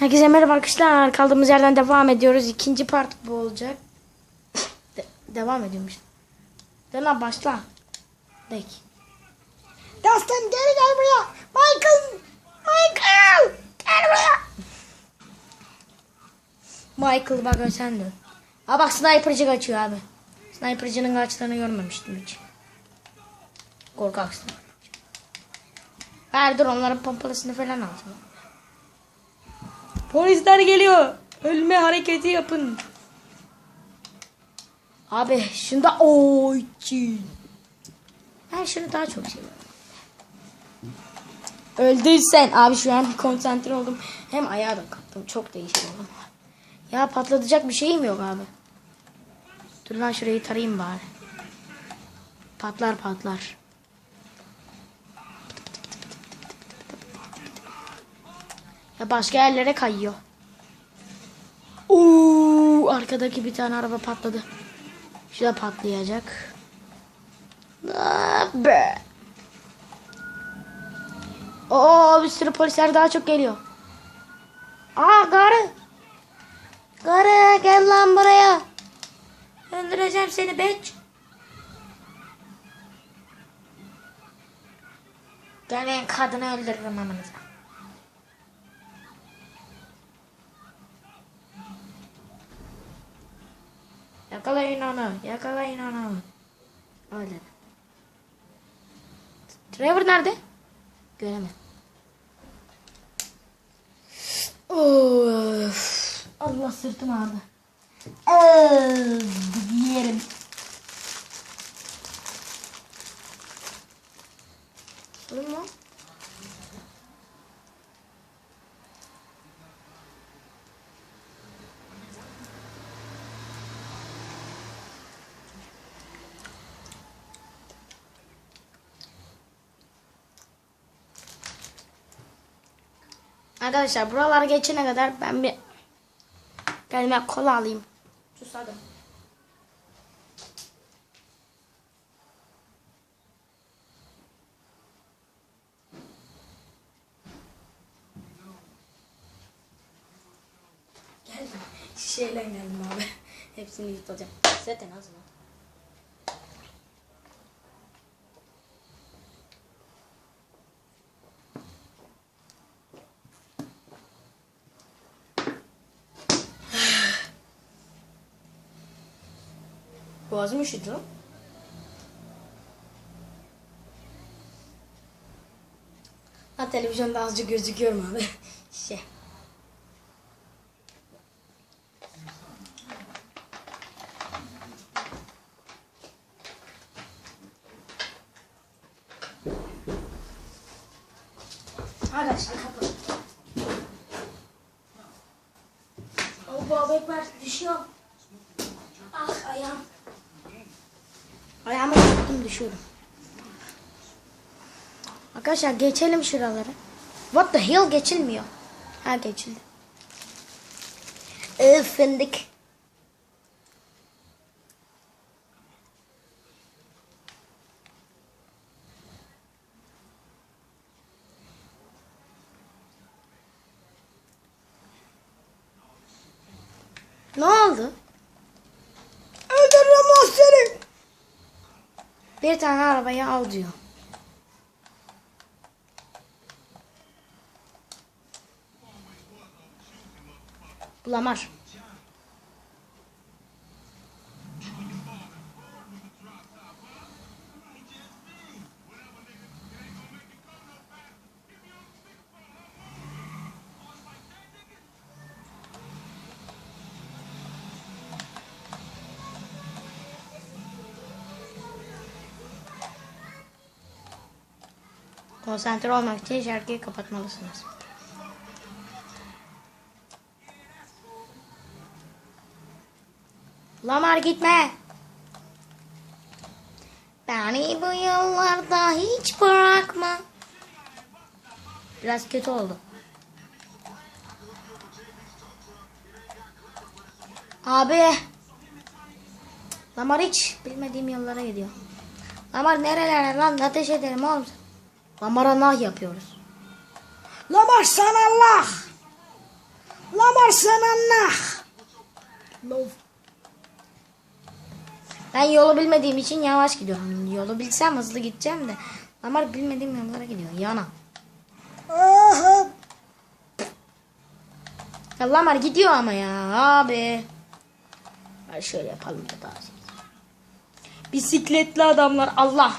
Herkese merhaba arkadaşlar. Kaldığımız yerden devam ediyoruz. İkinci part bu olacak. De- devam ediyormuş. Dön başla. Bek. Dostum geri gel buraya. Michael. Michael. Gel buraya. Michael bak sen dön. Aa bak sniper'cı kaçıyor abi. Sniper'cının kaçtığını görmemiştim hiç. Korkaksın. Ver dur onların pompalısını falan alsın. Polisler geliyor. Ölme hareketi yapın. Abi şunda oy. Ben şunu daha çok seviyorum. Öldün sen. Abi şu an konsantre oldum. Hem ayağa da kalktım. Çok değişik oldum. Ya patlatacak bir şeyim yok abi. Dur lan şurayı tarayayım bari. Patlar patlar. Ya başka yerlere kayıyor. Oo, arkadaki bir tane araba patladı. Şu da patlayacak. Ah Be. Oo bir sürü polisler daha çok geliyor. Aa garı. Garı gel lan buraya. Öldüreceğim seni beç. Gelin kadını öldürürüm amanıza. Yakalayın onu. Yakalayın onu. Öyle. Trevor nerede? Göremedim. Of. Allah sırtım ağrıdı. Öf, yerim. Olur mu? Arkadaşlar buralar geçene kadar ben bir kendime kola alayım. Susadım. Geldim. Şişeyle geldim abi. Hepsini yutacağım. Zaten az mı? Boğazım üşüdü. Ha televizyonda azıcık gözüküyorum abi. Şey. Arkadaşlar kapı. O babekler düşüyor. Ah ayağım. Ayağımı tuttum düşüyorum. Arkadaşlar geçelim şuraları. What the hell geçilmiyor. Ha geçildi. Ee. Ne oldu? Öldürürüm lan seni. Bir tane arabayı al diyor. Bulamar. Konsantre olmak için şarkıyı kapatmalısınız. Lamar gitme. Beni bu yollarda hiç bırakma. Biraz kötü oldu. Abi. Lamar hiç bilmediğim yollara gidiyor. Lamar nerelere lan ateş ederim oğlum. Lamar'a nah yapıyoruz. Lamar sen Allah. Al sana nah. Ben yolu bilmediğim için yavaş gidiyorum. Yolu bilsem hızlı gideceğim de. Lamar bilmediğim yollara gidiyor. Yana. Ya Lamar gidiyor ama ya abi. Hadi şöyle yapalım da daha. Bisikletli adamlar Allah.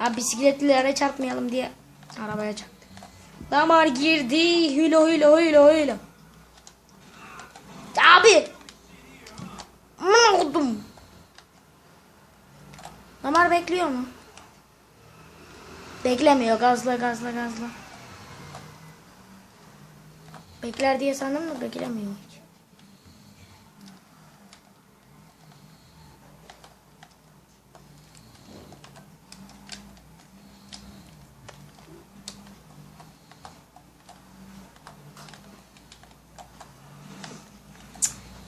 Ya bisikletlilere çarpmayalım diye arabaya çarptı. Lamar girdi. Hülo hülo hülo hülo. Abi. Aman oldum. Lamar bekliyor mu? Beklemiyor. Gazla gazla gazla. Bekler diye sandım da beklemiyor hiç.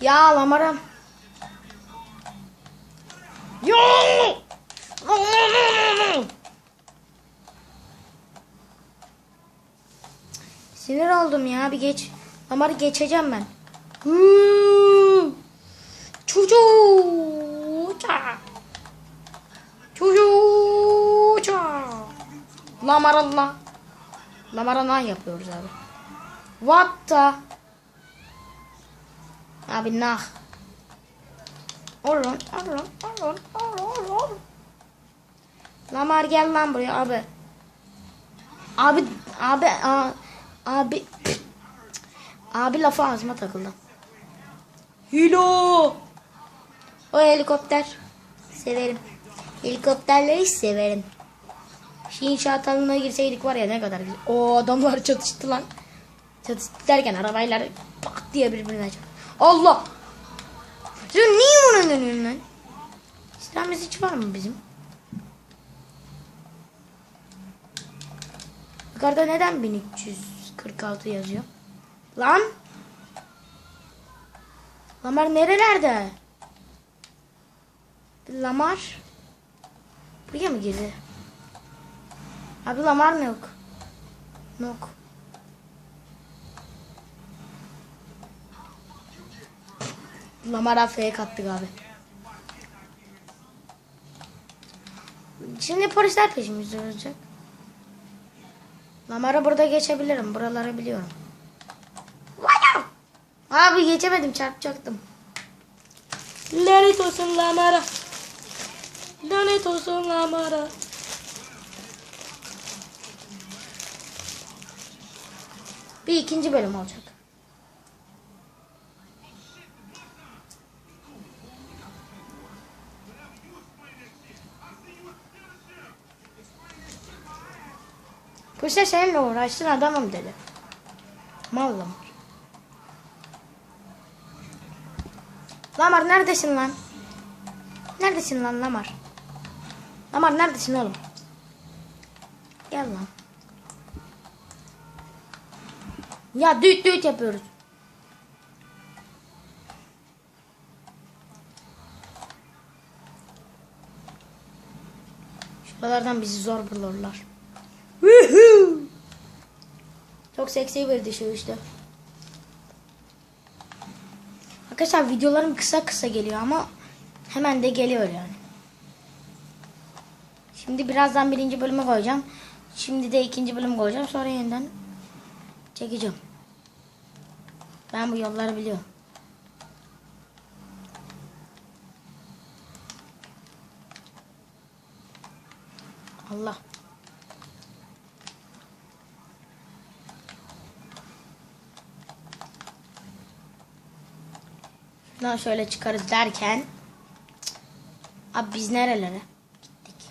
Ya Lamar'a. Yo! Sinir oldum ya bir geç. Lamar'ı geçeceğim ben. Çocuğa. Çocuğa. Lamar Allah. Lamar'a nah yapıyoruz abi. What the? Abi nah. Oğlum, oğlum, oğlum, oğlum, oğlum. Lamar gel lan buraya abi. Abi, abi, a, abi, abi lafı ağzıma takıldı. Hilo. O helikopter. Severim. Helikopterleri severim. Şu inşaat alanına girseydik var ya ne kadar güzel. O adamlar çatıştı lan. Çatıştı derken arabaylar pak diye birbirine çarptı. Allah! Sen niye ona dönüyorsun lan? İslamiyet hiç var mı bizim? Yukarıda neden 1346 yazıyor? Lan! Lamar nerelerde? Lamar? Buraya mı girdi? Abi Lamar mı yok? Yok. Lamar'a fake attık abi. Şimdi polisler peşimizde olacak. Lamar'a burada geçebilirim. Buraları biliyorum. Abi geçemedim çarpacaktım. Lanet olsun Lamar'a. Lanet olsun Lamar'a. Bir ikinci bölüm olacak. Polisler seninle uğraştın adamım dedi. Mal Lamar. Lamar neredesin lan? Neredesin lan Lamar? Lamar neredesin oğlum? Gel lan. Ya düt düt yapıyoruz. Şuralardan bizi zor bulurlar. Çok seksi bir dişi işte. Arkadaşlar videolarım kısa kısa geliyor ama hemen de geliyor yani. Şimdi birazdan birinci bölümü koyacağım. Şimdi de ikinci bölüm koyacağım. Sonra yeniden çekeceğim. Ben bu yolları biliyorum. Allah. Şuradan şöyle çıkarız derken Abi biz nerelere gittik?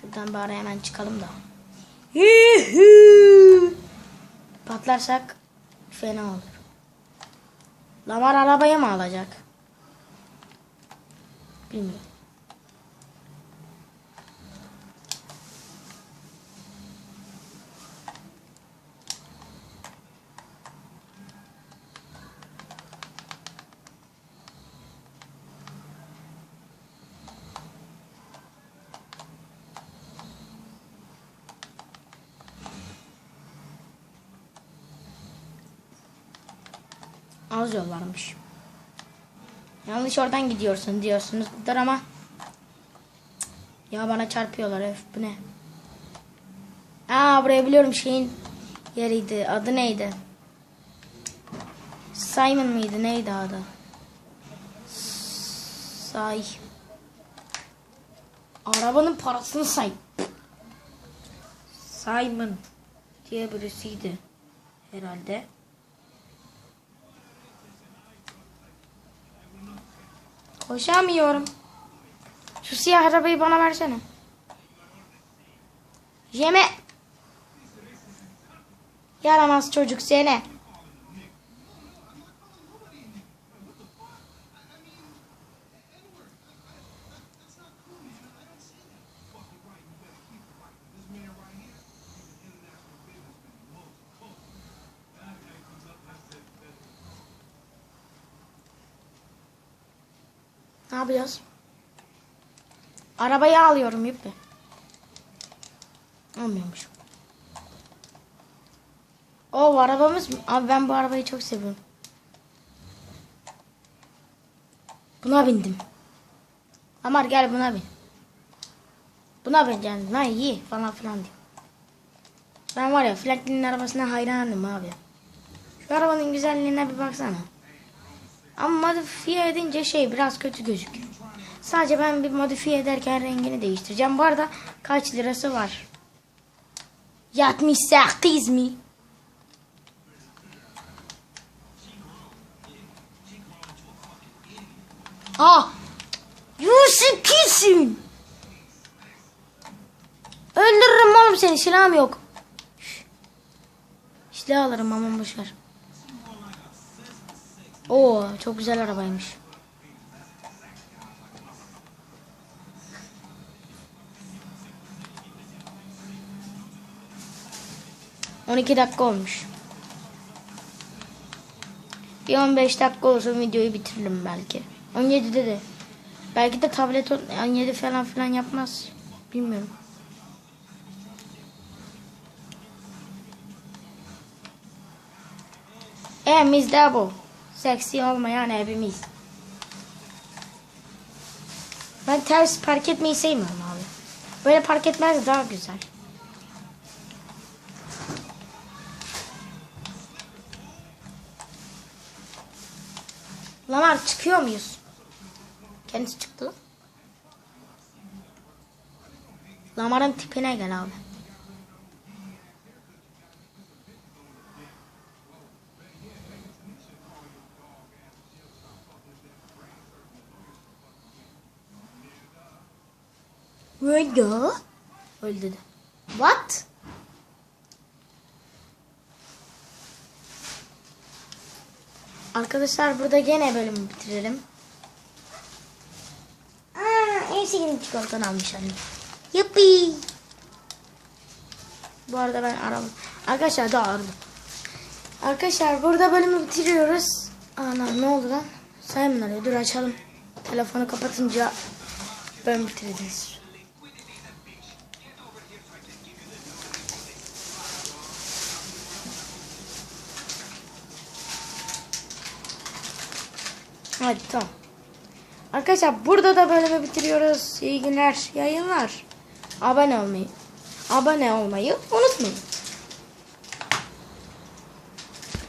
Şuradan bari hemen çıkalım da. Patlarsak fena olur. Lamar arabayı mı alacak? Bilmiyorum. Az yol. Yanlış oradan gidiyorsun diyorsunuzdur ama ya bana çarpıyorlar öf bu ne? Aa burayı biliyorum şeyin yeriydi. Adı neydi? Simon mıydı? Neydi adı? Say. Arabanın parasını say. Simon diye birisiydi herhalde. Koşamıyorum. Şu siyah arabayı bana versene. Yeme. Yaramaz çocuk seni. Ne yapacağız? Arabayı alıyorum ipi. Almıyormuş. O arabamız mı? Abi ben bu arabayı çok seviyorum. Buna bindim. Amar gel buna bin. Buna bineceksin. Lan iyi falan filan diyor. Ben var ya Franklin'in arabasına hayranım abi. Şu arabanın güzelliğine bir baksana. Ama modifiye edince şey biraz kötü gözüküyor. Sadece ben bir modifiye ederken rengini değiştireceğim. Bu arada kaç lirası var? 78 mi? Ah! Yusuf kimsin? Öldürürüm oğlum seni. Silahım yok. Silah alırım aman boşver. Oo çok güzel arabaymış. On iki dakika olmuş. Bir 15 dakika olsa videoyu bitiririm belki. 17'de de. Belki de tablet on- 17 falan filan yapmaz. Bilmiyorum. Evimizde bu. Seksi olmayan evimiz. Ben ters park etmeyi sevmiyorum abi. Böyle park etmez daha güzel. Lamar çıkıyor muyuz? Kendisi çıktı lan. Lamar'ın tipine gel abi. Öldü. Öldü dedi. What? Arkadaşlar burada gene bölümü bitirelim. Aa, en sevdiğim çikolatanı almış anne. Yuppi. Bu arada ben aradım. Arkadaşlar da aradım. Arkadaşlar burada bölümü bitiriyoruz. Ana ne oldu lan? Simon arıyor. Dur açalım. Telefonu kapatınca bölüm bitireceğiz. Hadi tamam. Arkadaşlar burada da bölümü bitiriyoruz. İyi günler, yayınlar. Abone olmayı, abone olmayı unutmayın.